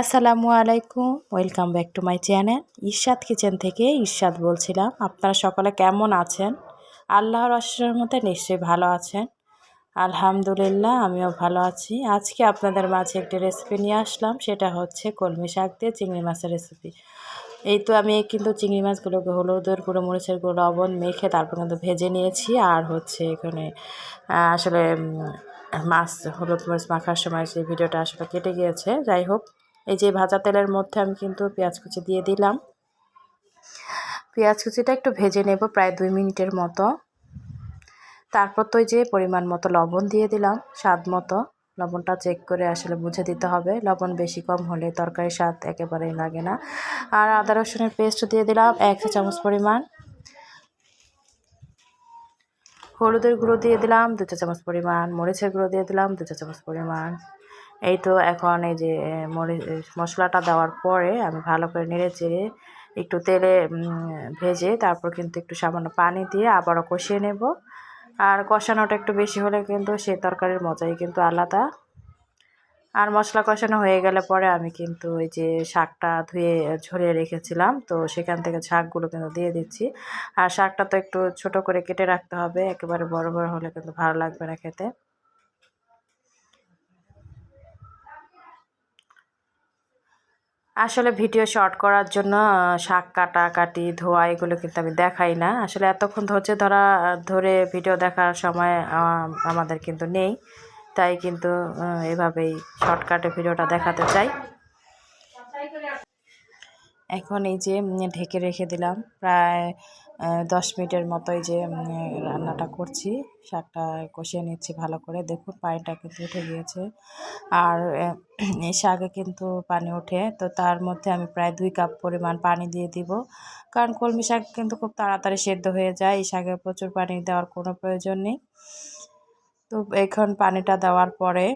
আসসালামু আলাইকুম, welcome back to my channel. Irshad kitchen থেকে ঈর্ষাদ বলছিলাম। আপনারা সকলে কেমন আছেন? আল্লাহর আশ্রয়ের মধ্যে নিশ্চয়ই ভালো আছেন। আলহামদুলিল্লাহ, আমিও ভালো আছি। আজকে আপনাদের মাঝে একটি রেসিপি নিয়ে আসলাম। সেটা হচ্ছে কলমি শাক দিয়ে চিংড়ি মাছের রেসিপি এই তো আমি কিন্তু চিংড়ি মাছগুলোকে হলুদের গুঁড়ো, মরিচের গুঁড়ো, লবণ মেখে তারপর কিন্তু ভেজে নিয়েছি। আর হচ্ছে এখানে আসলে মাছ, হলুদ, মরিচ মাখার সময় যে ভিডিওটা আসলে কেটে গিয়েছে। যাই হোক এই যে ভাজা তেলের মধ্যে আমি কিন্তু পেঁয়াজ কুচি দিয়ে দিলাম। পেঁয়াজ কুচিটা একটু ভেজে নেব প্রায় দুই মিনিটের মতো। তারপর তো যে পরিমাণ মতো লবণ দিয়ে দিলাম, স্বাদ মতো। লবণটা চেক করে আসলে বুঝে দিতে হবে। লবণ বেশি কম হলে তরকারি স্বাদ একেবারেই লাগে না। আর আদা রসুনের পেস্ট দিয়ে দিলাম, এক চামচ পরিমাণ। হলুদের গুঁড়ো দিয়ে দিলাম দু চা চামচ পরিমাণ। মরিচের গুঁড়ো দিয়ে দিলাম দু চা চামচ পরিমাণ। এই তো এখন এই যে মরিচ মশলাটা দেওয়ার পরে আমি ভালো করে নেড়ে চেড়ে একটু তেলে ভেজে তারপর কিন্তু একটু সামান্য পানি দিয়ে আবারও কষিয়ে নেব। আর কষানোটা একটু বেশি হলে কিন্তু সে তরকারির মজাই কিন্তু আলাদা। আর মশলা কষানো হয়ে গেলে পরে আমি কিন্তু ওই যে শাকটা ধুয়ে ঝরিয়ে রেখেছিলাম, তো সেখান থেকে শাকগুলো কিন্তু দিয়ে দিচ্ছি। আর শাকটা তো একটু ছোট করে কেটে রাখতে হবে, একেবারে বড় বড় হলে কিন্তু ভালো লাগবে না খেতে। আসলে ভিডিও শর্ট করার জন্য শাক কাটা, কাটি, ধোয়া এগুলো কিন্তু আমি দেখাই না। আসলে এতক্ষণ ধরছে ধরা, ধরে ভিডিও দেখার সময় আমাদের কিন্তু নেই। তাই কিন্তু এভাবেই শর্টকাটে ভিডিওটা দেখাতে চাই। এখন এই যে ঢেকে রেখে দিলাম। প্রায় দশ মিনিটের মতোই যে রান্নাটা করছি, শাকটা কষিয়ে নিচ্ছি ভালো করে। দেখুন, পানিটা কিন্তু উঠে গিয়েছে। আর এই শাকে কিন্তু পানি ওঠে। তো তার মধ্যে আমি প্রায় দুই কাপ পরিমাণ পানি দিয়ে দিব। কারণ কলমি শাক কিন্তু খুব তাড়াতাড়ি সেদ্ধ হয়ে যায়। এই শাকে প্রচুর পানি দেওয়ার কোনো প্রয়োজন নেই। তো এখন পানিটা দেওয়ার পরে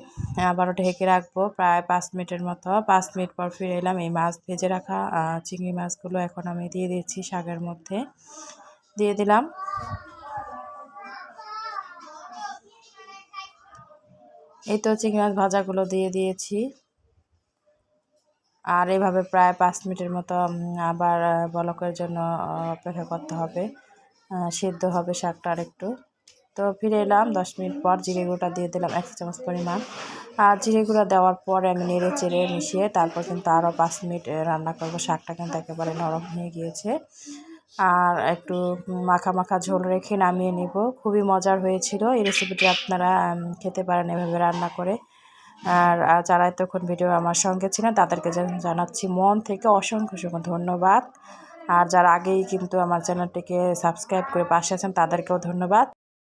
আবারও ঢেকে রাখব প্রায় পাঁচ মিনিটের মতো। পাঁচ মিনিট পর ফিরে এলাম। এই মাছ ভেজে রাখা চিংড়ি মাছগুলো এখন আমি দিয়ে দিচ্ছি শাকের মধ্যে। দিয়ে দিলাম। এই তো চিংড়ি মাছ ভাজাগুলো দিয়ে দিয়েছি। আর এভাবে প্রায় পাঁচ মিনিটের মতো আবার বলকের জন্য অপেক্ষা করতে হবে। সেদ্ধ হবে শাকটা আর একটু তো ফিরে এলাম, দশ মিনিট পর জিরে গুঁড়োটা দিয়ে দিলাম, এক চামচ পরিমাণ। আর জিরে গুঁড়া দেওয়ার পরে আমি নেড়ে চেড়ে মিশিয়ে তারপর কিন্তু আরও পাঁচ মিনিট রান্না করব। শাকটা কিন্তু একেবারে নরম হয়ে গিয়েছে। আর একটু মাখা মাখা ঝোল রেখে নামিয়ে নিব। খুবই মজার হয়েছিল। এই রেসিপিটি আপনারা খেতে পারেন এভাবে রান্না করে। আর যারা এতক্ষণ ভিডিও আমার সঙ্গে ছিলেন, তাদেরকে জানাচ্ছি মন থেকে অসংখ্য অসংখ্য ধন্যবাদ। আর যারা আগেই কিন্তু আমার চ্যানেলটিকে সাবস্ক্রাইব করে পাশে আছেন, তাদেরকেও ধন্যবাদ।